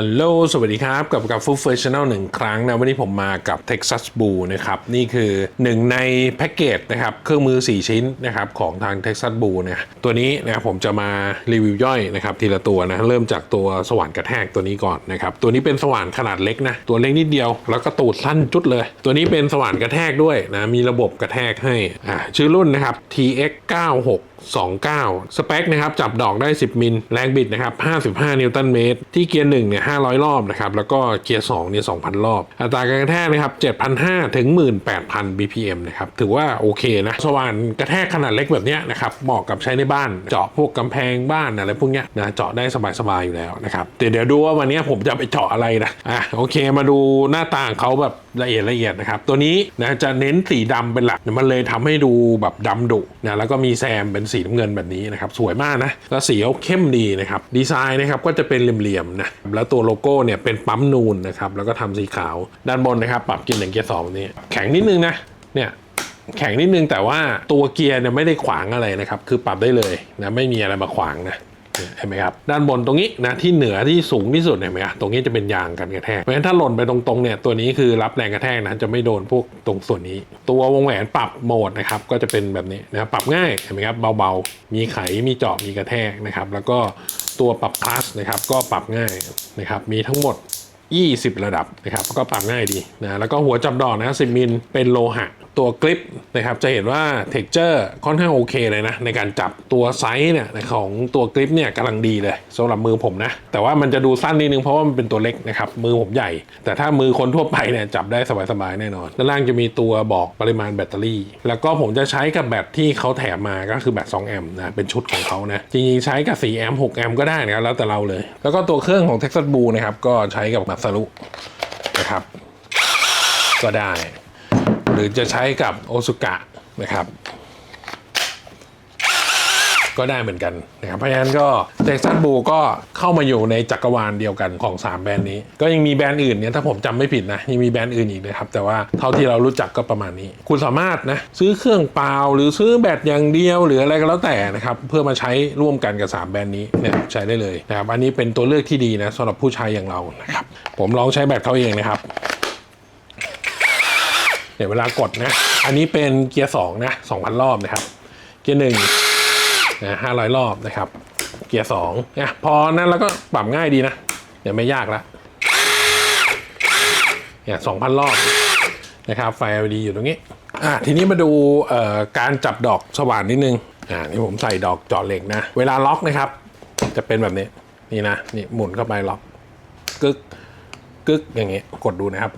ฮัลโหล สวัสดีครับ กับกับฟูเฟชชั่นแนลหนึ่งครั้งนะ วันนี้ผมมากับ Texas Blue นะครับ นี่คือหนึ่งในแพ็กเกจนะครับ เครื่องมือ 4 ชิ้นนะครับ ของทาง Texas Blue เนี่ยตัวนี้นะครับผมจะมารีวิวย่อยนะครับ ทีละตัวนะ เริ่มจากตัวสว่านกระแทกตัวนี้ก่อนนะครับ ตัวนี้เป็นสว่านขนาดเล็กนะ ตัวเล็กนิดเดียว แล้วก็ตูดสั้นจุดเลย ตัวนี้เป็นสว่านกระแทกด้วยนะ มีระบบกระแทกให้ อ่า ชื่อรุ่นนะครับ TX 96 29 สเปคนะครับจับดอกได้ 10 มิล แรงบิดนะครับ55 นิวตันเมตร ที่เกียร์1เนี่ย500 รอบนะครับ แล้วก็เกียร์2เนี่ย2,000 รอบ อัตราการกระแทกนะครับ7,500 ถึง 18,000 BPM นะครับ ถือว่าโอเคนะ สว่านกระแทกขนาดเล็กแบบเนี้ยนะครับ เหมาะกับใช้ในบ้าน เจาะพวกกำแพงบ้านอะไรพวกเนี้ยนะเจาะได้สบาย ๆ อยู่แล้วนะครับเดี๋ยวเดี๋ยวดูว่าวันนี้ผมจะไปเจาะอะไรนะ อะโอเค มาดูหน้าตางเขาแบบละเอียดละเอียดนะครับ ตัวนี้นะจะเน้นสีดำเป็นหลัก มันเลยทำให้ดูแบบดำดุนะ แล้วก็มีแซมเป็นสีีน้ำเงินแบบนี้นะครับสวยมากนะแล้วสีเขาเข้มดีนะครับดีไซน์นะครับก็จะเป็นเหลี่ยมๆนะแล้วตัวโลโก้เนี่ยเป็นปั๊มนูนนะครับแล้วก็ทำสีขาวด้านบนนะครับ ปรับเกียร์หนึ่งเกียร์สองนี้แข็งนิดนึงนะเนี่ยแข็งนิดนึงแต่ว่าตัวเกียร์เนี่ยไม่ได้ขวางอะไรนะครับ คือปรับได้เลยนะไม่มีอะไรมาขวางนะ เนี่ยเห็นไหมครับด้านบนตรงนี้นะที่เหนือที่สูงที่สุดเห็นไหมครับตรงนี้จะเป็นยางกันกระแทกเพราะฉะนั้นถ้าหล่นไปตรงๆเนี่ยตัวนี้คือรับแรงกระแทกนะจะไม่โดนพวกตรงส่วนนี้ ตัววงแหวนปรับโหมดนะครับก็จะเป็นแบบนี้นะปรับง่ายเห็นไหมครับเบาๆ มีไขมีเจาะมีกระแทกนะครับแล้วก็ตัวปรับพลัสนะครับก็ปรับง่ายนะครับมีทั้งหมด 20 ระดับนะครับก็ปรับง่ายดีนะแล้วก็หัวจับดอกนะ10มิลเป็นโลหะ ตัวกริปนะครับจะเห็นว่าเท็กเจอร์ค่อนข้างโอเคเลยนะ ในการจับตัวไซส์เนี่ยของตัวกริปเนี่ยกำลังดีเลยสำหรับมือผมนะ แต่ว่ามันจะดูสั้นนิดนึงเพราะว่ามันเป็นตัวเล็กนะครับ มือผมใหญ่ แต่ถ้ามือคนทั่วไปเนี่ยจับได้สบายๆแน่นอน ด้านล่างจะมีตัวบอกปริมาณแบตเตอรี่ แล้วก็ผมจะใช้กับแบตที่เขาแถมมาก็คือแบต2แอมป์นะเป็นชุดของเขานะจริงๆใช้กับ4แอมป์6แอมป์ก็ได้นะครับแล้วแต่เราเลย แล้วก็ตัวเครื่องของ Texas Blue นะครับก็ใช้กับมัสรุนะครับก็ได้ หรือจะใช้กับโอซุกะนะครับ ก็ได้เหมือนกันนะครับเพราะฉะนั้นก็เท็กซัสบูก็เข้ามาอยู่ในจักรวาลเดียวกันของ 3 แบรนด์นี้ ก็ยังมีแบรนด์อื่นเนี่ยถ้าผมจำไม่ผิดนะยังมีแบรนด์อื่นอีกนะครับ แต่ว่าเท่าที่เรารู้จักก็ประมาณนี้ คุณสามารถนะซื้อเครื่องเปล่าหรือซื้อแบตอย่างเดียวหรืออะไรก็แล้วแต่นะครับเพื่อมาใช้ร่วมกันกับ 3 แบรนด์นี้เนี่ยใช้ได้เลยนะครับอันนี้เป็นตัวเลือกที่ดีนะสำหรับผู้ใช้อย่างเรานะครับผมลองใช้แบตเขาเองนะครับ เดี๋ยวเวลากดนะ อันนี้เป็นเกียร์สองนะสองพันรอบนะครับ เกียร์หนึ่งนะห้าร้อยรอบนะครับ เกียร์สองนะพอนั้นแล้วก็ปรับง่ายดีนะเดี๋ยวไม่ยากละเนี่ยสองพันรอบนะครับ ไฟ LED อยู่ตรงนี้ อะทีนี้มาดูการจับดอกสว่านนิดนึง อ่านี่ผมใส่ดอกจาะเหล็กนะ เวลาล็อกนะครับ จะเป็นแบบนี้ นี่นะ นี่หมุนเข้าไปล็อก กึก กึกอย่างเงี้ย กดดูนะครับ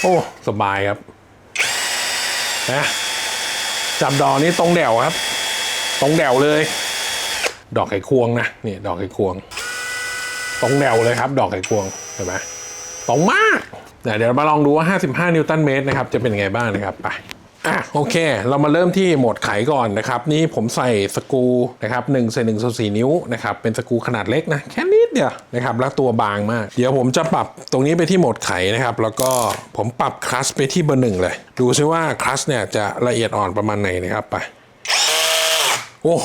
โอ้สบายครับนะจับดอกนี้ตรงแดวครับ ตรงแดวเลย ดอกไขควงนะนี่ดอกไขควง ตรงแดวเลยครับ ดอกไขควงเห็นไหมตรงมากเดี๋ยวมาลองดูว่า 55 นิวตันเมตรนะครับจะเป็นยังไงบ้างนะครับไปอะโอเค เรามาเริ่มที่โหมดไขก่อนนะครับ นี่ผมใส่สกูนะครับ1ใส่1ส่วน4นิ้วนะครับเป็นสกูขนาดเล็กนะแค่นิ ดเดียวนะครับแล้วตัวบางมาก เดี๋ยวผมจะปรับตรงนี้ไปที่โหมดไขนะครับ แล้วก็ผมปรับคลัสไปที่เบอร์หนึ่งเลย ดูซิว่าคลัสเนี่ยจะละเอียดอ่อนประมาณไหนนะครับไป โอ้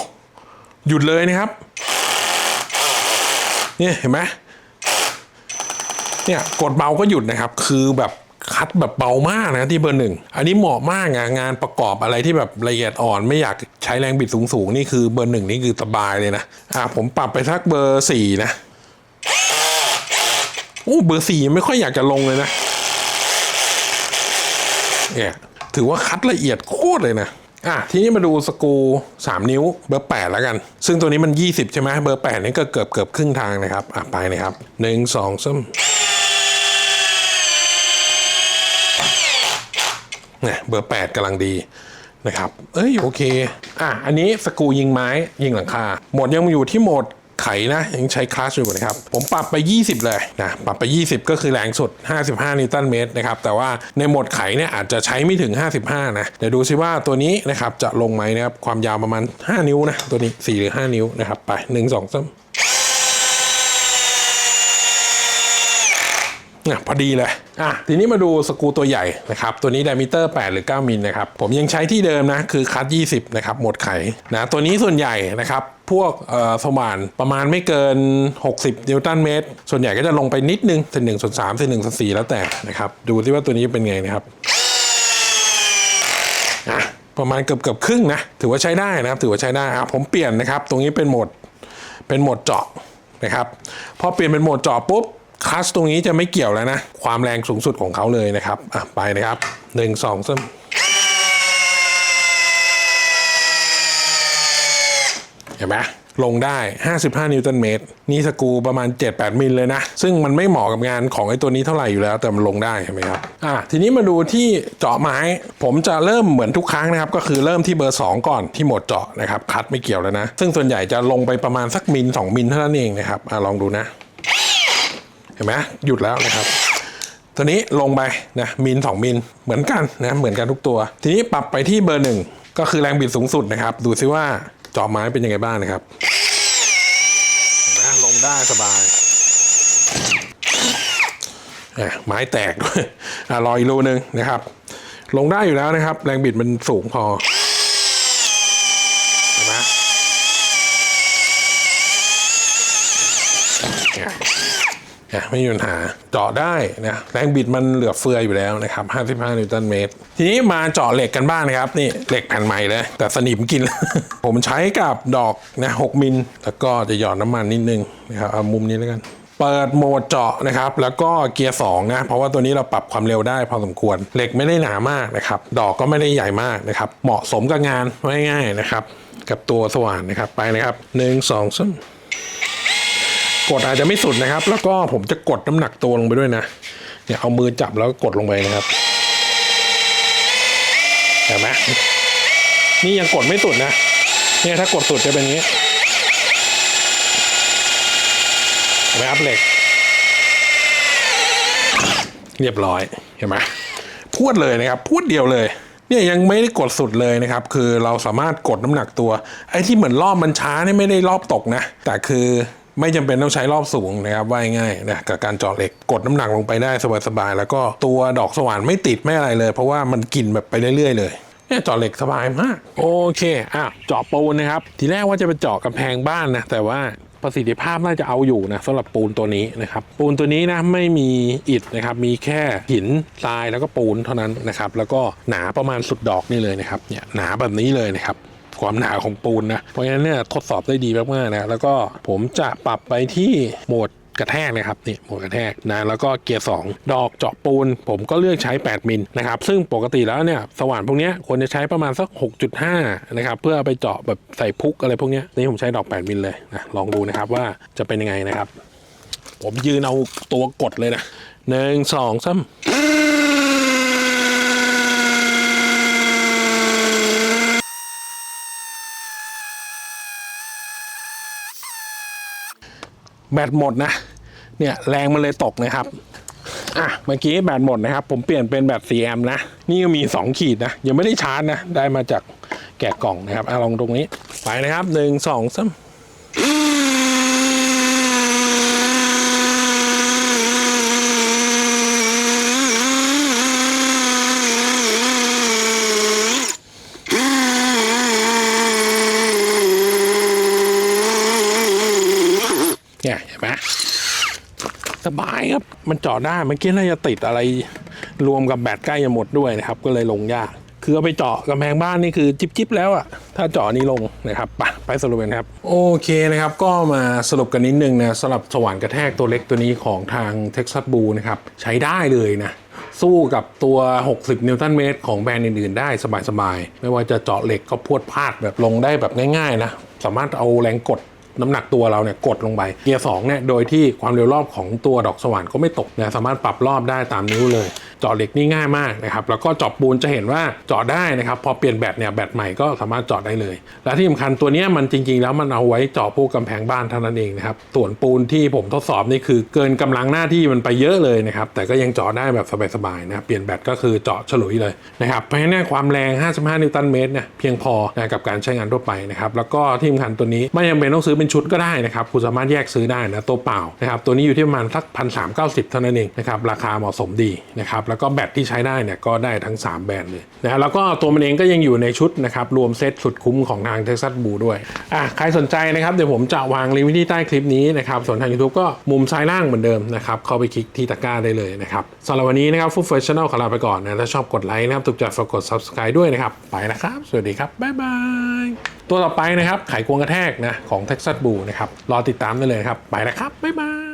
หยุดเลยนะครับ เนี่ยเห็นไหมเนี่ยกดเบาก็หยุดนะครับ คือแบบคัดแบบเบามากนะที่เบอร์หนึ่ง อันนี้เหมาะมากอะงานประกอบอะไรที่แบบละเอียดอ่อนไม่อยากใช้แรงบิดสูงๆ นี่คือเบอร์หนึ่งนี่คือสบายเลยนะ อ่าผมปรับไปสักเบอร์สี่นะ อ้เบอร์สี่ไม่ค่อยอยากจะลงเลยนะเนี่ยถือว่าคัดละเอียดโคตรเลยนะอะทีนี้มาดูสกู 3 นิ้วเบอร์ 8 แล้วกัน ซึ่งตัวนี้มัน 20 ใช่ไหมเบอร์ 8 นี่ก็เกือบเกือบครึ่งทางนะครับอะไปนะครับหนึ่งสองสามเนี่ยเบอร์ 8กำลังดีนะครับ เอ้ย โอเค อะ อันนี้สกูยิงไม้ยิงหลังคาหมดยังอยู่ที่โหมด ไขนะยังใช้คลาสอยู่นะครับ ผมปรับไป 20 เลยนะปรับไป 20 ก็คือแรงสุด 55 นิวตันเมตรนะครับ แต่ว่าในโหมดไขเนี่ยอาจจะใช้ไม่ถึง 55 นะ เดี๋ยวดูซิว่าตัวนี้นะครับจะลงไหมนะครับ ความยาวประมาณ 5 นิ้วนะ ตัวนี้ 4 หรือ 5 นิ้วนะครับ ไป 1 2 3 เนี่ยพอดีเลยอะทีนี้มาดูสกรูตัวใหญ่นะครับตัวนี้ diameter 8หรือ 9 มิลนะครับผมยังใช้ที่เดิมนะคือคัด20 นะครับหมดไขนะตัวนี้ส่วนใหญ่นะครับพพวกเอ่อสว่านประมาณไม่เกิน 60 นิวตันเมตร ส่วนใหญ่ก็จะลงไปนิดนึงเซนหนึ่งส่วนสามเซนหนึ่งส่วนสี่แล้วแต่นะครับดูที่ว่าตัวนี้เป็นไงนะครับอะประมาณเกือบเกือบๆครึ่งนะถือว่าใช้ได้นะครับถือว่าใช้ได้อะผมเปลี่ยนนะครับ ตรงนี้เป็นโหมดเป็นโหมดเจาะนะครับพอเปลี่ยนเป็นโหมดเจาะปุ๊บ คลัสตรงนี้จะไม่เกี่ยวแล้วนะ ความแรงสูงสุดของเขาเลยนะครับอะไปนะครับหนึ่งสองสามเห็นไหมลงได้ 55 นิวตันเมตร นี่สกูประมาณ 7-8 มิลเลยนะ ซึ่งมันไม่เหมาะกับงานของไอ้ตัวนี้เท่าไหร่อยู่แล้ว แต่มันลงได้เห็นไหมครับ อะ ทีนี้มาดูที่เจาะไม้ ผมจะเริ่มเหมือนทุกครั้งนะครับ ก็คือเริ่มที่เบอร์ 2 ก่อนที่หมดเจาะนะครับ คัดไม่เกี่ยวแล้วนะ ซึ่งส่วนใหญ่จะลงไปประมาณสักมิล 2 มิลเท่านั้นเองนะครับ อะ ลองดูนะ เห็นไหมหยุดแล้วนะครับ ตัวนี้ลงไปนะมิลสองมิลเหมือนกันนะเหมือนกันทุกตัว ทีนี้ปรับไปที่เบอร์หนึ่งก็คือแรงบิดสูงสุดนะครับ ดูซิว่าเจาะไม้เป็นยังไงบ้างนะครับเห็นไหมลงได้สบายอะไม้แตกด้วยอะรออีกรูนึงนะครับ ลงได้อยู่แล้วนะครับ แรงบิดมันสูงพอ นะไม่มีปัญหาเจาะได้นะแรงบิดมันเหลือเฟืออยู่แล้วนะครับ55นิวตันเมตร ทีนี้มาเจาะเหล็กกันบ้างนะครับ นี่เหล็กแผ่นใหม่เลย แต่สนิมกิน ผมใช้กับดอกนะ6มิล แล้วก็จะหยอดน้ำมันนิดนึงนะครับเอามุมนี้แล้วกันเปิดโหมดเจาะนะครับ แล้วก็เกียร์2นะเพราะว่าตัวนี้เราปรับความเร็วได้พอสมควร เหล็กไม่ได้หนามากนะครับ ดอกก็ไม่ได้ใหญ่มากนะครับ เหมาะสมกับงานง่ายๆนะครับ กับตัวสว่านนะครับไปนะครับหนึ่งสองสาม กดอาจจะไม่สุดนะครับ แล้วก็ผมจะกดน้ำหนักตัวลงไปด้วยนะเนี่ยเอามือจับแล้วก็กดลงไปนะครับเห็นไหมนี่ยังกดไม่สุดนะเนี่ยถ้ากดสุดจะเป็นอย่างนี้ไหมครับเหล็ก เรียบร้อยเห็นไหมพวดเลยนะครับพวดเดียวเลยเนี่ยยังไม่ได้กดสุดเลยนะครับ คือเราสามารถกดน้ำหนักตัว ไอ้ที่เหมือนรอบมันช้านี่ไม่ได้รอบตกนะ แต่คือ ไม่จำเป็นต้องใช้รอบสูงนะครับว่ายง่ายนะกับการเจาะเหล็กกดน้ำหนักลงไปได้สบายๆแล้วก็ตัวดอกสว่านไม่ติดไม่อะไรเลย เพราะว่ามันกินแบบไปเรื่อยๆเลยเนี่ยเจาะเหล็กสบายมาก โอเคอะเจาะปูนนะครับ ทีแรกว่าจะไปเจาะกำแพงบ้านนะแต่ว่าประสิทธิภาพน่าจะเอาอยู่นะสำหรับปูนตัวนี้นะครับ ปูนตัวนี้นะไม่มีอิฐนะครับ มีแค่หินทรายแล้วก็ปูนเท่านั้นนะครับ แล้วก็หนาประมาณสุดดอกนี่เลยนะครับเนี่ยหนาแบบนี้เลยนะครับ ความหนาของปูนนะ เพราะฉะนั้นเนี่ยทดสอบได้ดีมากๆนะ แล้วก็ผมจะปรับไปที่โหมดกระแทกนะครับนี่โหมดกระแทกนะแล้วก็เกียร์2ดอกเจาะปูน ผมก็เลือกใช้ 8 มิลนะครับซึ่งปกติแล้วเนี่ยสว่านพวกนี้ควรจะใช้ประมาณสัก 6.5 นะครับเพื่อไปเจาะแบบใส่พุกอะไรพวกนี้นี่ผมใช้ดอก 8 มิลเลยนะลองดูนะครับว่าจะเป็นยังไงนะครับ ผมยืนเอาตัวกดเลยนะหนึ่งสองสาม แบตหมดนะ เนี่ยแรงมันเลยตกนะครับอะเมื่อกี้แบตหมดนะครับ ผมเปลี่ยนเป็นแบต4แอมนะ นี่ก็มี 2 ขีดนะ ยังไม่ได้ชาร์จนะ ได้มาจากแกะกล่องนะครับอะลองตรงนี้ ไปนะครับหนึ่งสองสาม เนี่ยเห็นไหมสบายครับ มันเจาะได้เมื่อกี้น่าจะติดอะไรรวมกับแบตใกล้จะหมดด้วยนะครับ ก็เลยลงยาก คือเอาไปเจาะกำแพงบ้านนี่คือจิบจิบๆแล้วอะถ้าเจาะนี้ลงนะครับไปไปสรุปกันครับ โอเคนะครับ ก็มาสรุปกันนิดนึงนะสำหรับสว่านกระแทกตัวเล็กตัวนี้ของทาง Texas b l u นะครับ ใช้ได้เลยนะสู้กับตัว 60 นิวตันเมตร ของแบรนด์อื่น ๆ ได้สบาย ๆ ไม่ว่าจะเจาะเหล็กก็พวดพาดแบบลงได้แบบง่าย ๆ นะ สามารถเอาแรงกด น้ำหนักตัวเราเนี่ยกดลงไป เกียร์2เนี่ยโดยที่ความเร็วรอบของตัวดอกสว่านก็ไม่ตกนะสามารถปรับรอบได้ตามนิ้วเลย จาะเหล็กนี่ง่ายมากนะครับแล้วก็เจาะปูนจะเห็นว่าเจาะได้นะครับ พอเปลี่ยนแบตเนี่ยแบตใหม่ก็สามารถเจาะได้เลย และที่สำคัญตัวนี้มันจริง ๆ แล้วมันเอาไว้เจาะพวกกำแพงบ้านเท่านั้นเองนะครับส่วนปูนที่ผมทดสอบนี่คือเกินกำลังหน้าที่มันไปเยอะเลยนะครับแต่ก็ยังเจาะได้แบบสบายๆนะครับเปลี่ยนแบตก็คือเจาะฉลุยเลยนะครับเพราะฉะนั้นความแรง 55 นิวตันเมตรเนี่ยเพียงพอนะกับการใช้งานทั่วไปนะครับแล้วก็ที่สำคัญตัวนี้ไม่จำเป็นต้องซื้อเป็นชุดก็ได้นะครับคุณสามารถแยกซื้อได้นะตัวเปล่านะครับตัวนี้อยู่ที่ประมาณสักพันสามเก้าสิบเท่านั้นเองนะครับราคาเหมาะสมดีนะครับแล้วก็แบตที่ใช้ได้เนี่ยก็ได้ทั้ง 3 แบรนด์เลยนะแล้วก็ตัวมันเองก็ยังอยู่ในชุดนะครับรวมเซตสุดคุ้มของทาง Texas Blue ด้วยอะใครสนใจนะครับเดี๋ยวผมจะวางลิงก์ไว้ที่ใต้คลิปนี้นะครับส่วนทาง YouTube ก็มุมซ้ายล่างเหมือนเดิมนะครับเข้าไปคลิกที่ตะกร้าได้เลยนะครับสำหรับวันนี้นะครับฟุตเฟอร์ชันแนลขอลาไปก่อนนะถ้าชอบกดไลค์นะครับถูกใจฝากกด subscribe ด้วยนะครับไปนะครับ สวัสดีครับบ๊ายบายตัวต่อไปนะครับไขควงกระแทกนะของ Texas Blue นะครับรอติดตามได้เลยครับไปแล้วครับบ๊ายบาย